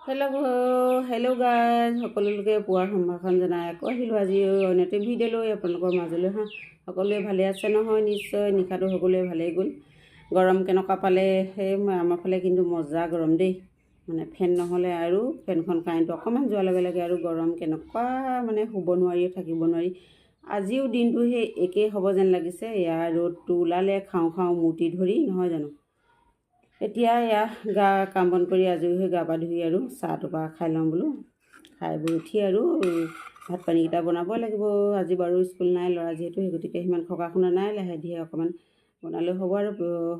Hello hello guys সকলোকে পুৱাৰ সম্ভাষণ জনাই আকৌ আহিলোঁ আজি অন্য এটি ভিডিঅ' লৈ আপোনালোকৰ মাজলৈ হাঁ। সকলোৱে ভালে আছে নহয়? নিশ্চয় নিশাটো সকলোৱে ভালেই গ'ল। গৰম কেনেকুৱা পালে? সেই আমাৰ ফালে কিন্তু মজা গৰম দেই। মানে ফেন নহ'লে আৰু ফেনখন কাৰেণ্টটো অকণমান যোৱাৰ লগে লগে আৰু গৰম কেনেকুৱা মানে শুব নোৱাৰি থাকিব নোৱাৰি। আজিও দিনটো সেই একেই হ'ব যেন লাগিছে। ইয়াৰ ৰ'দটো ওলালে খাওঁ খাওঁ মূৰ্তি ধৰি নহয় জানো? এতিয়া এয়া গা কাম বন কৰি আজৰি হৈ গা পা ধুই আৰু চাহ টোপা খাই লওঁ বোলো। খাই বৈ উঠি আৰু ভাত পানীকেইটা বনাব লাগিব। আজি বাৰু স্কুল নাই ল'ৰা যিহেতু সেই গতিকে সিমান খকা শুনা নাই। লাহে ধীৰে অকণমান বনালেও হ'ব আৰু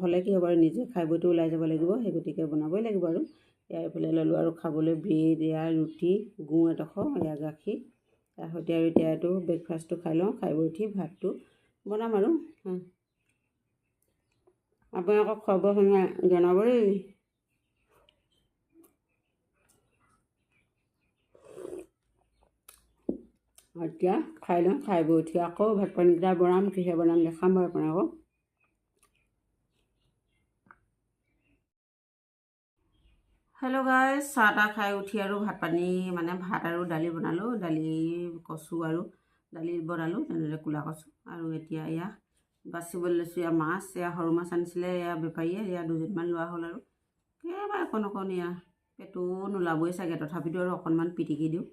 হ'লে কি হ'ব আৰু নিজে খাই বৈতো ওলাই যাব লাগিব সেই গতিকে বনাবই লাগিব আৰু। ইয়াৰ এইফালে ল'লোঁ আৰু খাবলৈ ব্ৰেড এয়া ৰুটি গুঁ এডোখৰ এয়া গাখীৰ। সৈতে আৰু এতিয়া এইটো ব্ৰেকফাষ্টটো খাই লওঁ খাই বৈ উঠি ভাতটো বনাম আৰু। আপোনালোকক শুনা জনাব দেই এতিয়া খাই লওঁ খাই বৈ উঠি আকৌ ভাত পানীকেইটা বনাম কিহে বনাম দেখাম বাৰু আপোনালোকক। হেল্ল' গাই চাহ তাহ খাই উঠি আৰু ভাত পানী মানে ভাত আৰু দালি বনালোঁ। দালি কচু আৰু দালি বনালোঁ তেনেদৰে ক'লা কচু। আৰু এতিয়া এয়া বাচিবলৈ লৈছোঁ। এয়া মাছ এয়া সৰু মাছ আনিছিলে এয়া বেপাৰীয়ে এয়া দুজনমান লোৱা হ'ল আৰু। একেবাৰে অকণ অকণ এয়া পেটু নোলাবই চাগে। তথাপিতো আৰু অকণমান পিটিকি দিওঁ।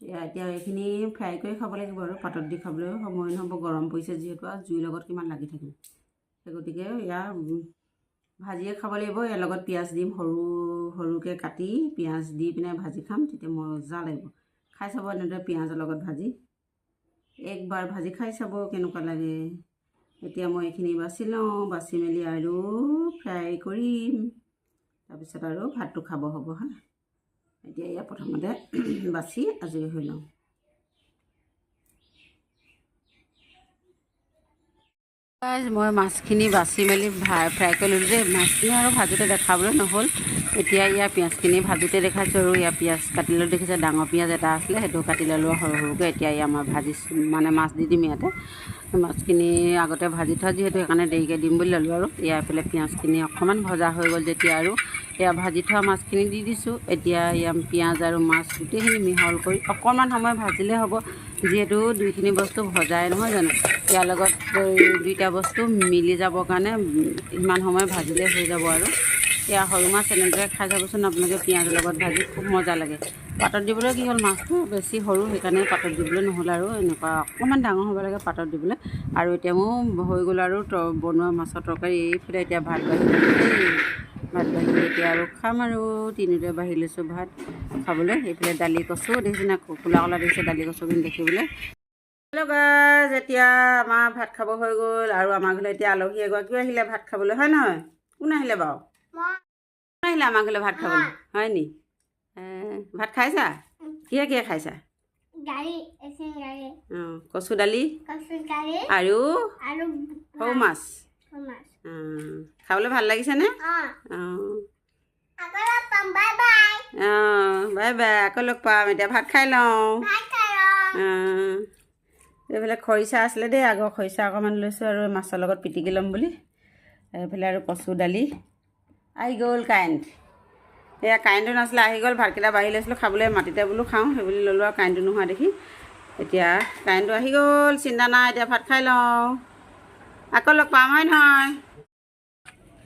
এয়া এতিয়া এইখিনি ফ্ৰাই কৰি খাব লাগিব আৰু। পাতত দি খাবলৈ সময় নহ'ব। গৰম পৰিছে যিহেতু। আৰু জুইৰ লগত কিমান লাগি থাকিম। সেই গতিকে এয়া ভাজিয়ে খাব লাগিব। ইয়াৰ লগত পিঁয়াজ দিম সৰু সৰুকৈ কাটি পিঁয়াজ দি পিনে ভাজি খাম তেতিয়া মজা লাগিব। খাই চাব এনেদৰে পিঁয়াজৰ লগত ভাজি। একবাৰ ভাজি খাই চাব কেনেকুৱা লাগে। এতিয়া মই এইখিনি বাছি লওঁ বাছি মেলি আৰু ফ্ৰাই কৰিম। তাৰপিছত আৰু ভাতটো খাব হ'ব হা। এতিয়া ইয়াৰ প্ৰথমতে বাছি আজৰি হৈ লওঁ। মই মাছখিনি বাছি মেলি ফ্ৰাই কৰি ল'লোঁ দেই মাছখিনি আৰু ভাজোঁতে দেখাবলৈ নহ'ল। এতিয়া ইয়াৰ পিঁয়াজখিনি ভাজোঁতে দেখাইছোঁ আৰু ইয়াৰ পিঁয়াজ কাটি লৈ দেখিছে ডাঙৰ পিঁয়াজ এটা আছিলে সেইটো কাটি ল'লোঁ সৰু সৰুকৈ। এতিয়া ইয়াৰ মই ভাজি মানে মাছ দি দিম ইয়াতে। মাছখিনি আগতে ভাজি থোৱা যিহেতু সেইকাৰণে দেৰিকৈ দিম বুলি ল'লোঁ আৰু। ইয়াৰ এইফালে পিঁয়াজখিনি অকণমান ভজা হৈ গ'ল যেতিয়া আৰু। এয়া ভাজি থোৱা মাছখিনি দি দিছোঁ। এতিয়া ইয়াৰ পিঁয়াজ আৰু মাছ গোটেইখিনি মিহল কৰি অকণমান সময় ভাজিলে হ'ব, যিহেতু দুইখিনি বস্তু ভজাই নহয় জানো? ইয়াৰ লগত দুইটা বস্তু মিলি যাবৰ কাৰণে ইমান সময় ভাজিলে হৈ যাব আৰু। এয়া সৰু মাছ এনেদৰে খাই যাবচোন, আপোনালোকে পিঁয়াজৰ লগত ভাজি খুব মজা লাগে। পাতত দিবলৈ কি হ'ল, মাছটো বেছি সৰু, সেইকাৰণে পাতত দিবলৈ নহ'ল আৰু এনেকুৱা অকণমান ডাঙৰ হ'ব লাগে পাতত দিবলৈ। আৰু এতিয়া মোৰ হৈ গ'ল আৰু বনোৱা মাছৰ তৰকাৰী এইফালে এতিয়া ভাত বাঢ়ি এতিয়া আৰু খাম আৰু। তিনিওতে বাঢ়ি লৈছোঁ ভাত খাবলৈ। এইফালে দালি কচু দেখিছে না ক'লা ক'লা দেখিছে দালি কচুখিনি দেখিবলৈ। হেল্ল' গাইজ এতিয়া আমাৰ ভাত খাব হৈ গ'ল আৰু আমাৰ ঘৰলৈ এতিয়া আলহী এগৰাকীও আহিলে ভাত খাবলৈ হয় নহয়? কোন আহিলে বাৰু? কোন আহিলে আমাৰ ঘৰলৈ ভাত খাবলৈ? হয় নি? ভাত খাইছা? কিহে কিহে খাইছা? কচু দালি আৰু সৰু মাছ। খাবলৈ ভাল লাগিছেনে? অঁ। Bye bye. আকৌ লগ পাম এতিয়া ভাত খাই লওঁ। এইফালে খৰিচা আছিলে দেই আগৰ খৰিচা অকণমান লৈছোঁ আৰু মাছৰ লগত পিটিকি ল'ম বুলি। এইফালে আৰু কচু দালি আহি গ'ল কাৰেণ্ট। এয়া কাৰেণ্টটো নাছিলে আহি গ'ল ভাতকেইটা বাঢ়ি লৈছিলোঁ খাবলৈ মাটিতে বোলো খাওঁ সেই বুলি ল'লোঁ আৰু কাৰেণ্টটো নোহোৱা দেখি। এতিয়া কাৰেণ্টটো আহি গ'ল চিন্তা নাই এতিয়া ভাত খাই লওঁ। আকৌ লগ পাম হয় নহয়?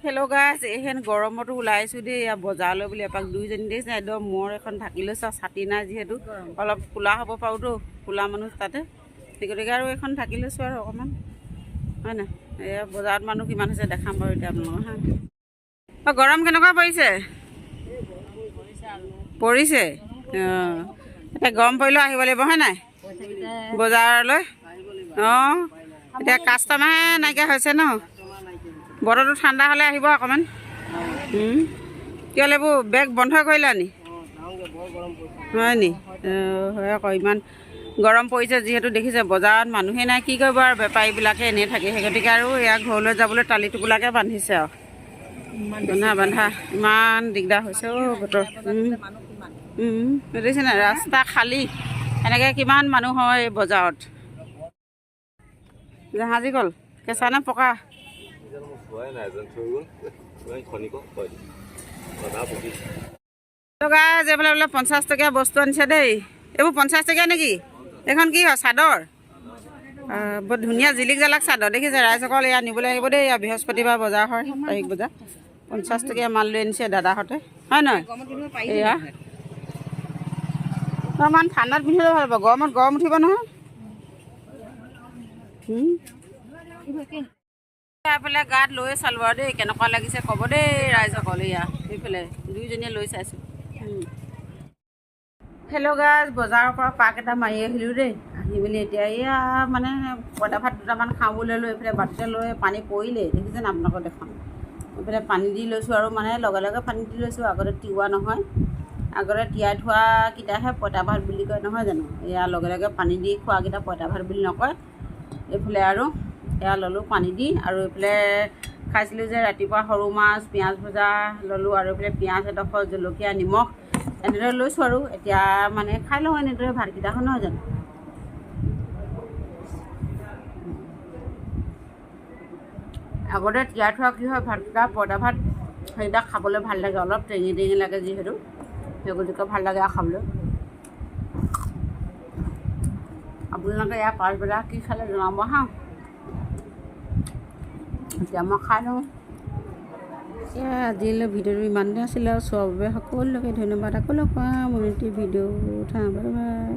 হেল্ল' গাছ এইহেন গৰমতো ওলাইছোঁ দেই বজাৰলৈ বুলি এপাক দুইজনী দেখিছে একদম মূৰ এখন ঢাকি লৈছে ছাতি নাই যিহেতু অলপ ক'লা হ'ব পাৰোঁতো ক'লা মানুহ তাতে। সেই গতিকে আৰু এইখন ঢাকি লৈছোঁ আৰু অকণমান। হয় নাই? এয়া বজাৰত মানুহ কিমান হৈছে দেখাম বাৰু এতিয়া আপোনালোকৰ হা। অঁ গৰম কেনেকুৱা পৰিছে? পৰিছে? অঁ এতিয়া গৰম পৰিলেও আহিব লাগিব হয় নাই? বজাৰলৈ? অঁ এতিয়া কাষ্টমাৰহে নাইকিয়া হৈছে ন? বতৰটো ঠাণ্ডা হ'লে আহিব অকণমান। কিয় এইবোৰ বেগ বন্ধ কৰিলা নি? হয় নি? হয় আকৌ ইমান গৰম পৰিছে যিহেতু দেখিছে বজাৰত মানুহে নাই কি কৰিব আৰু বেপাৰীবিলাকে এনেই থাকে। সেই গতিকে আৰু এয়া ঘৰলৈ যাবলৈ টালি টোপোলাকৈ বান্ধিছে আৰু। বন্ধা বন্ধা ইমান দিগদাৰ হৈছে অ' বতৰ। দেখিছে নাই? ৰাস্তা খালী। এনেকৈ কিমান মানুহ হয় বজাৰত। জাহাজী কল কেঁচা নে পকা? জানো মই চোৱাই নাই এজন থৈ গ'ল ইমান খনিকক কয় দাদা বুজি টকা যে বোলে বোলে পঞ্চাছ টকীয়া বস্তু আনিছে দেই। এইবোৰ পঞ্চাছ টকীয়া নেকি? এইখন কি হয় চাদৰ? বৰ ধুনীয়া জিলিক জালাক চাদৰ। দেখিছে ৰাইজসকল এয়া নিবলৈ আহিব দেই এয়া বৃহস্পতিবাৰ বজাৰ হয় তাৰিখ বজাৰ। পঞ্চাছ টকীয়া মাল লৈ আনিছে দাদাহঁতে। হয় নহয়? এয়া। অকণমান ঠাণ্ডাত পিন্ধিলে ভাল হ'ব। গৰমত গৰম উঠিব নহয়। এইফালে গাত লৈ চালোঁ আৰু দেই কেনেকুৱা লাগিছে ক'ব দেই ৰাইজসকল এয়া এইফালে দুইজনীয়ে লৈ চাইছোঁ। হেল্ল' গাজ বজাৰৰ পৰা পাক এটা মাৰি আহিলোঁ দেই। আহি মেলি এতিয়া এয়া মানে পইতা ভাত দুটামান খাওঁ বুলি লৈ এইফালে বাটতে লৈ পানী পৰিলেই দেখিছেনে আপোনালোকক দেখাম এইফালে পানী দি লৈছোঁ আৰু মানে লগে লগে পানী দি লৈছোঁ আগতে তিওৱা নহয়। আগতে তিয়াই থোৱাকেইটাহে পইতা ভাত বুলি কয় নহয় জানো? এয়া লগে লগে পানী দি খোৱাকেইটা পইতা ভাত বুলি নকয়। এইফালে আৰু এয়া ল'লোঁ পানী দি আৰু এইফালে খাইছিলোঁ যে ৰাতিপুৱা সৰু মাছ পিঁয়াজ ভজা ল'লোঁ আৰু এইফালে পিঁয়াজ এডোখৰ জলকীয়া নিমখ এনেদৰে লৈছোঁ আৰু। এতিয়া মানে খাই লওঁ এনেদৰে ভাতকেইটাখন নহয় জানো? আগতে তিয়াই থোৱা কি হয় ভাতকেইটা পইতা ভাত সেইকেইটা খাবলৈ ভাল লাগে অলপ টেঙি টেঙি লাগে যিহেতু। সেই গতিকে ভাল লাগে আৰু খাবলৈ। আপোনালোকে ইয়াৰ পাছবেলা কি খালে জনাব হা? এতিয়া মই খাই লওঁ। এয়া আজিলৈ ভিডিঅ'টো ইমানতে আছিলে আৰু চোৱাৰ বাবে সকলোকে ধন্যবাদ। আকৌ লগ পাম ভিডিঅ' উঠা বাই বাই